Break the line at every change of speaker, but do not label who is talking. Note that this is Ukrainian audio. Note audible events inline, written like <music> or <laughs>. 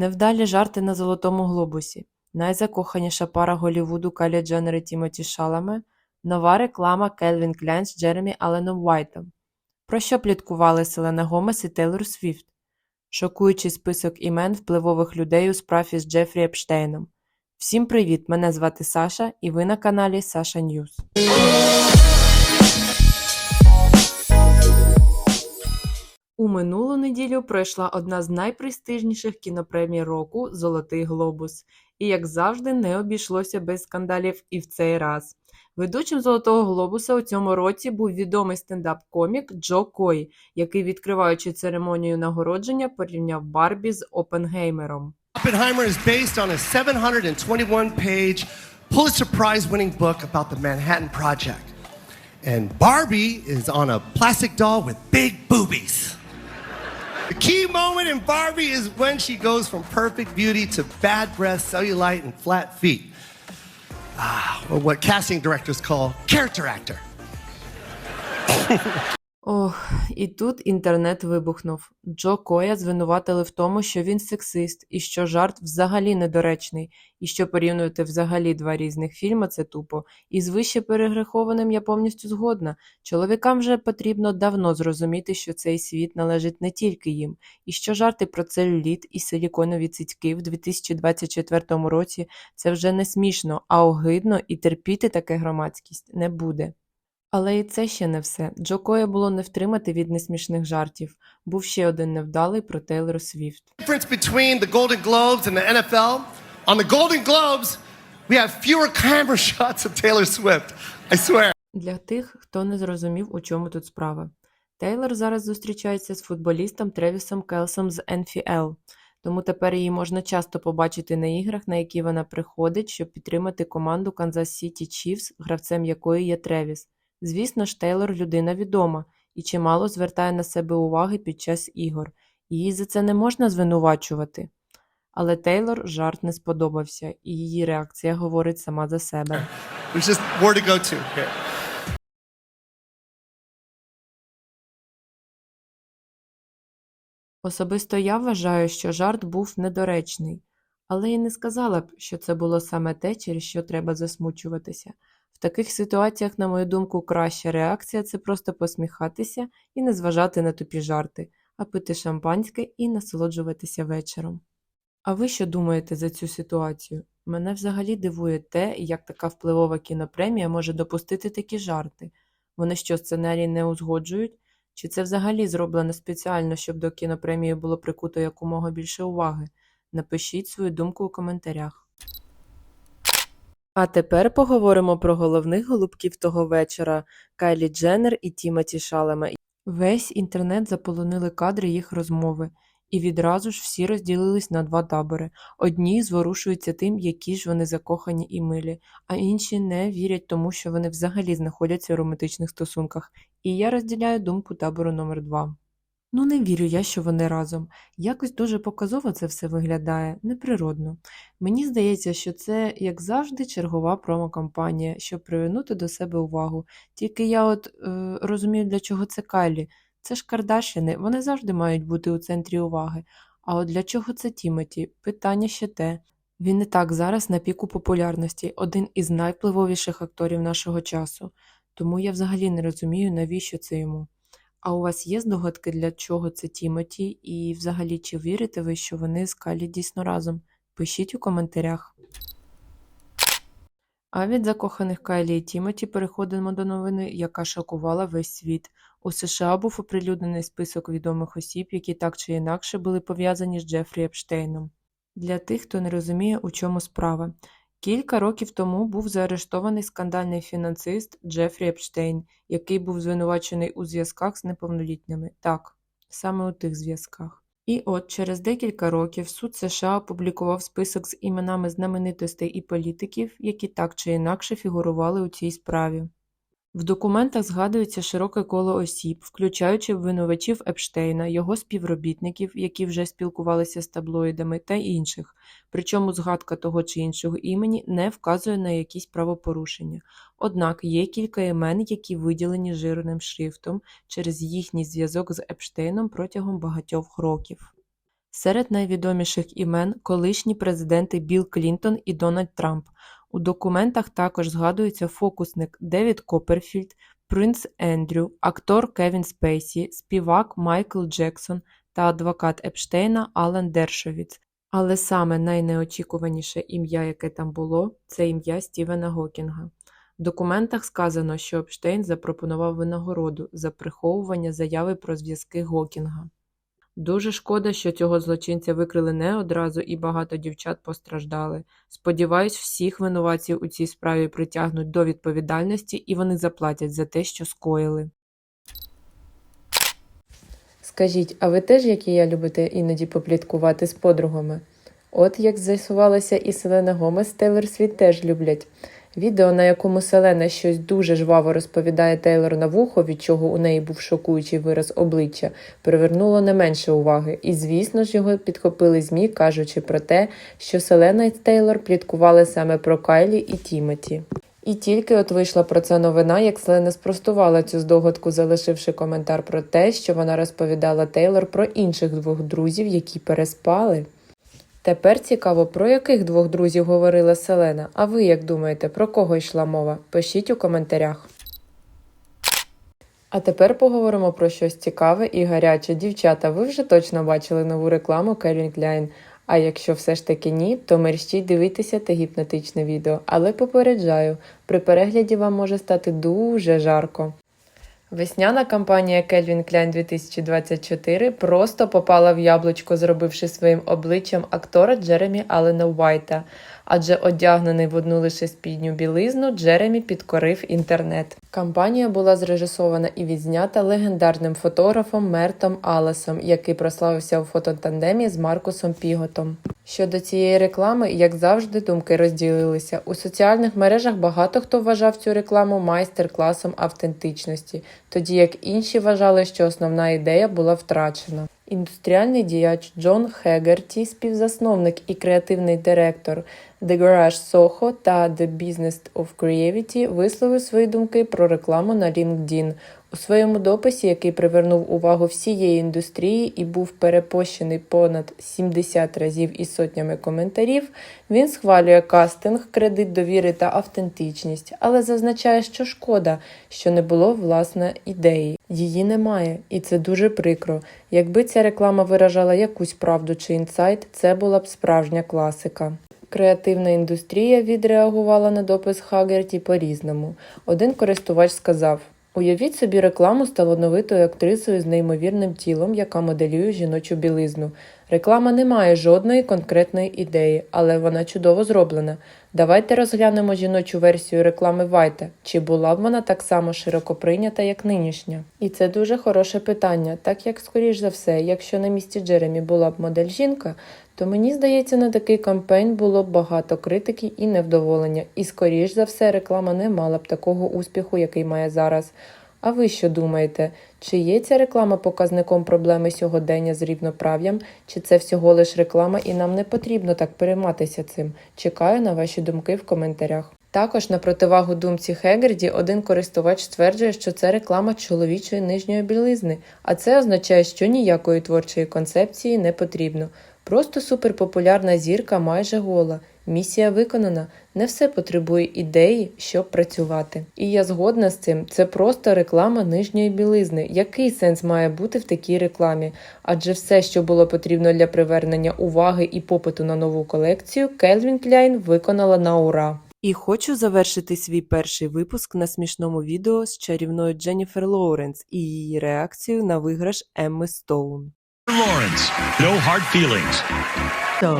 Невдалі жарти на Золотому глобусі, найзакоханіша пара Голлівуду Кайлі Дженнер і Тімоті Шаламе, нова реклама Кельвін Кляйн з Джеремі Алленом Уайтом. Про що пліткували Селена Гомес і Тейлор Свіфт? Шокуючий список імен впливових людей у справі з Джефрі Епштейном. Всім привіт! Мене звати Саша, і ви на каналі Саша Ньюз. У минулу неділю пройшла одна з найпрестижніших кінопремій року Золотий глобус. І, як завжди, не обійшлося без скандалів і в цей раз. Ведучим Золотого глобуса у цьому році був відомий стендап-комік Джо Кой, який, відкриваючи церемонію нагородження, порівняв Барбі з Опенгеймером.
Oppenheimer is based on a 721 page Pulitzer Prize winning book about the Manhattan Project. And Barbie is on a plastic doll with big boobies. The key moment in Barbie is when she goes from perfect beauty to bad breath, cellulite, and flat feet. Ah, or what casting directors call character actor.
Ох, і тут інтернет вибухнув. Джо Коя звинуватили в тому, що він сексист, і що жарт взагалі недоречний, і що порівнювати взагалі два різних фільми це тупо. І з вище перегрехованим я повністю згодна. Чоловікам вже потрібно давно зрозуміти, що цей світ належить не тільки їм, і що жарти про целюліт і силіконові цицьки в 2024 році це вже не смішно, а огидно, і терпіти таке громадськість не буде. Але і це ще не все. Джокоя було не втримати від несмішних жартів. Був ще один невдалий про Тейлор Свіфт.
NFL. <laughs>
Для тих, хто не зрозумів, у чому тут справа. Тейлор зараз зустрічається з футболістом Тревісом Келсом з НФЛ, тому тепер її можна часто побачити на іграх, на які вона приходить, щоб підтримати команду Канзас Сіті Чіфс, гравцем якої є Тревіс. Звісно ж, Тейлор людина відома і чимало звертає на себе уваги під час ігор. Її за це не можна звинувачувати. Але Тейлор жарт не сподобався, і її реакція говорить сама за себе. <laughs>
Just more to go to here.
Особисто я вважаю, що жарт був недоречний, але і не сказала б, що це було саме те, через що треба засмучуватися. Таких ситуаціях, на мою думку, краща реакція це просто посміхатися і не зважати на тупі жарти, а пити шампанське і насолоджуватися вечором. А ви що думаєте за цю ситуацію? Мене взагалі дивує те, як така впливова кінопремія може допустити такі жарти. Вони що, сценарій не узгоджують? Чи це взагалі зроблено спеціально, щоб до кінопремії було прикуто якомога більше уваги? Напишіть свою думку у коментарях. А тепер поговоримо про головних голубків того вечора Кайлі Дженнер і Тімоті Шалема. Весь інтернет заполонили кадри їх розмови, і відразу ж всі розділились на два табори. Одні зворушуються тим, які ж вони закохані і милі, а інші не вірять тому, що вони взагалі знаходяться у романтичних стосунках. І я розділяю думку табору номер 2 Ну, не вірю я, що вони разом. Якось дуже показово це все виглядає, неприродно. Мені здається, що це, як завжди, чергова промокампанія, щоб привернути до себе увагу. Тільки я от е, розумію, для чого це Кайлі. Це ж Кардашіни, вони завжди мають бути у центрі уваги. А от для чого це Тімоті? Питання ще те. Він і так зараз на піку популярності, один із найвпливовіших акторів нашого часу. Тому я взагалі не розумію, навіщо це йому. А у вас є здогадки, для чого це Тімоті, і взагалі чи вірите ви, що вони з Калі дійсно разом? Пишіть у коментарях. А від закоханих Кайлі і Тімоті переходимо до новини, яка шокувала весь світ. У США був оприлюднений список відомих осіб, які так чи інакше були пов'язані з Джефрі Епштейном. Для тих, хто не розуміє, у чому справа. Кілька років тому був заарештований скандальний фінансист Джефрі Епштейн, який був звинувачений у зв'язках з неповнолітніми. Так, саме у тих зв'язках. І от через декілька років суд США опублікував список з іменами знаменитостей і політиків, які так чи інакше фігурували у цій справі. В документах згадується широке коло осіб, включаючи обвинувачів Епштейна, його співробітників, які вже спілкувалися з таблоїдами, та інших, причому згадка того чи іншого імені не вказує на якісь правопорушення. Однак є кілька імен, які виділені жирним шрифтом через їхній зв'язок з Епштейном протягом багатьох років. Серед найвідоміших імен колишні президенти Білл Клінтон і Дональд Трамп. У документах також згадується фокусник Девід Копперфільд, принц Ендрю, актор Кевін Спейсі, співак Майкл Джексон та адвокат Епштейна Алан Дершовіц. Але саме найнеочікуваніше ім'я, яке там було, це ім'я Стівена Гокінга. В документах сказано, що Епштейн запропонував винагороду за приховування заяви про зв'язки Гокінга. Дуже шкода, що цього злочинця викрили не одразу і багато дівчат постраждали. Сподіваюсь, всіх винуватців у цій справі притягнуть до відповідальності і вони заплатять за те, що скоїли. Скажіть, а ви теж, як і я, любите іноді попліткувати з подругами? От як з'ясувалося, і Селена Гомес Тейлор Світ теж люблять. Відео, на якому Селена щось дуже жваво розповідає Тейлор на вухо, від чого у неї був шокуючий вираз обличчя, привернуло не менше уваги. І, звісно ж, його підхопили ЗМІ, кажучи про те, що Селена і Тейлор пліткували саме про Кайлі і Тімоті. І тільки от вийшла про це новина, як Селена спростувала цю здогадку, залишивши коментар про те, що вона розповідала Тейлор про інших двох друзів, які переспали. Тепер цікаво, про яких двох друзів говорила Селена. А ви як думаєте, про кого йшла мова? Пишіть у коментарях. А тепер поговоримо про щось цікаве і гаряче. Дівчата, ви вже точно бачили нову рекламу Calvin Klein. А якщо все ж таки ні, то мерщіть дивитися те гіпнотичне відео. Але попереджаю, при перегляді вам може стати дуже жарко. Весняна кампанія Calvin Klein 2024 просто попала в яблучко, зробивши своїм обличчям актора Джеремі Аллена Уайта, адже одягнений в одну лише спідню білизну, Джеремі підкорив інтернет. Кампанія була зрежисована і відзнята легендарним фотографом Мертом Алесом, який прославився у фототандемі з Маркусом Піготом. Щодо цієї реклами, як завжди, думки розділилися. У соціальних мережах багато хто вважав цю рекламу майстер-класом автентичності, тоді як інші вважали, що основна ідея була втрачена. Індустріальний діяч Джон Хегерті, співзасновник і креативний директор The Garage Soho та The Business of Creativity висловив свої думки про рекламу на LinkedIn. У своєму дописі, який привернув увагу всієї індустрії і був перепощений понад 70 разів із сотнями коментарів, він схвалює кастинг, кредит довіри та автентичність, але зазначає, що шкода, що не було власне ідеї. Її немає, і це дуже прикро. Якби ця реклама виражала якусь правду чи інсайт, це була б справжня класика. Креативна індустрія відреагувала на допис Хагерті по-різному. Один користувач сказав: Уявіть собі рекламу з талановитою актрисою з неймовірним тілом, яка моделює жіночу білизну. Реклама не має жодної конкретної ідеї, але вона чудово зроблена. Давайте розглянемо жіночу версію реклами Вайта. Чи була б вона так само широко прийнята, як нинішня? І це дуже хороше питання, так як, скоріш за все, якщо на місці Джеремі була б модель жінка, то мені здається, на такий кампейн було б багато критики і невдоволення, і, скоріш за все, реклама не мала б такого успіху, який має зараз. А ви що думаєте? Чи є ця реклама показником проблеми сьогодення з рівноправ'ям, чи це всього лиш реклама і нам не потрібно так перейматися цим? Чекаю на ваші думки в коментарях. Також на противагу думці Хегерді один користувач стверджує, що це реклама чоловічої нижньої білизни, а це означає, що ніякої творчої концепції не потрібно. Просто суперпопулярна зірка майже гола. Місія виконана. Не все потребує ідеї, щоб працювати. І я згодна з цим. Це просто реклама нижньої білизни. Який сенс має бути в такій рекламі? Адже все, що було потрібно для привернення уваги і попиту на нову колекцію, Келвін Кляйн виконала на ура. І хочу завершити свій перший випуск на смішному відео з чарівною Дженніфер Лоуренс і її реакцією на виграш Емми Стоун.
Lawrence, no hard feelings.
So